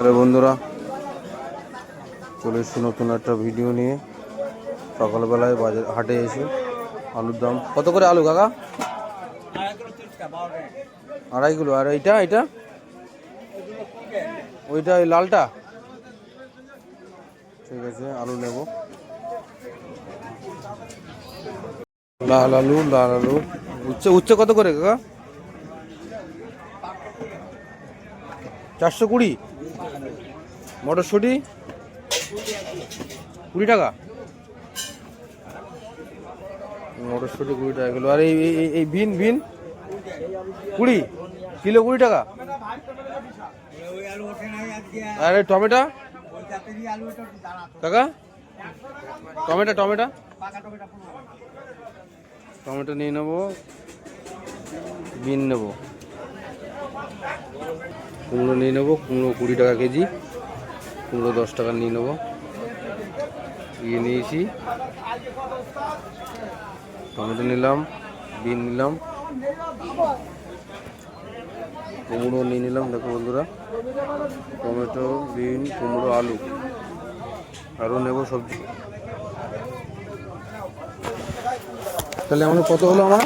আরে বন্ধুরা, চলে এসেছি নতুন একটা ভিডিও নিয়ে। সকালবেলায় বাজার হাটে এসে আলুর দাম। কত করে আলু কাকা? আড়াই কিলো। আর এইটা এইটা? ওইটা ওই লালটা? ঠিক আছে, আলু নেব। লাল আলু লাল আলু। উচ্ছে উচ্ছে কত করে কাকা? চারশো কুড়ি? মটরশুঁটি কুড়ি টাকা। মটরশুঁটি কুড়ি টাকা কিলো। আর এই এই- বিন বিন কুড়ি, কিলো কুড়ি টাকা। আর এই টমেটো? কাকা? Tomato tomato? টমেটো নিয়ে নেব। বিন নেব। কুমড়ো নিয়ে নেব। কুমড়ো কুড়ি টাকা কেজি। কুমড়ো দশ টাকা নিয়ে নেব। ইয়ে নিয়েছি। টমেটো নিলাম, বিন নিলাম। কুমড়ো নিয়ে নিলাম, দেখো বন্ধুরা। টমেটো, বিন, কুমড়ো, আলু। আরও নেব সবজি। তাহলে আমার কত হলো আমার?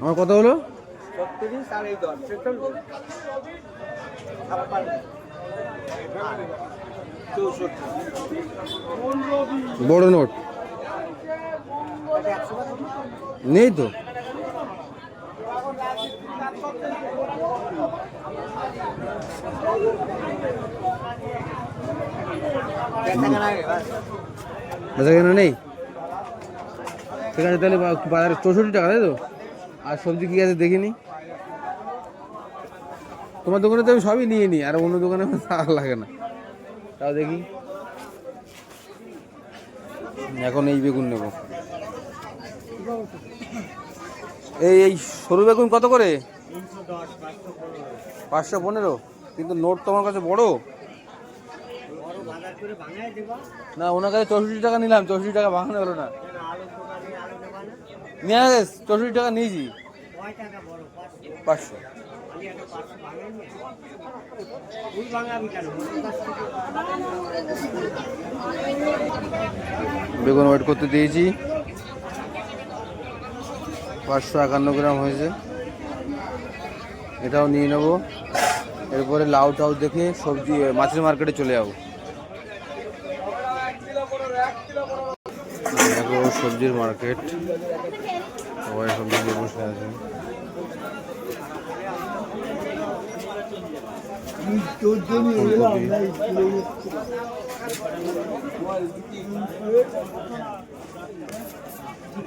আমার কত হলো? বড় নোট। নেই তো? নেই? ঠিক আছে, তাহলে বাজারে চৌষট্টি টাকা, তাই তো? আর সবজি কি আছে দেখিনি? তোমার দোকানে তো আমি সবই নিয়ে নিই, আর অন্য দোকানে আর লাগে না। তাও দেখি। এখন এই বেগুন নেব। এই এই সরু বেগুন কত করে? পাঁচশো পনেরো। কিন্তু নোট তোমার কাছে বড়। না, ওনার কাছে চৌষট্টি টাকা নিলাম, চৌষট্টি টাকা ভাঙানো হলো না। নিয়ে চৌষট্টি টাকা নিয়েছি। পাঁচশো। বেগুন ওয়েট করতে দিয়েছি। পাঁচশো একান্ন গ্রাম হয়েছে। এটাও নিয়ে নেব। এরপরে লাউ টাউ দেখে সবজি মাছের মার্কেটে চলে যাব। সবজির মার্কেট। সবাই সবজি বসে আছে। ফুলকপি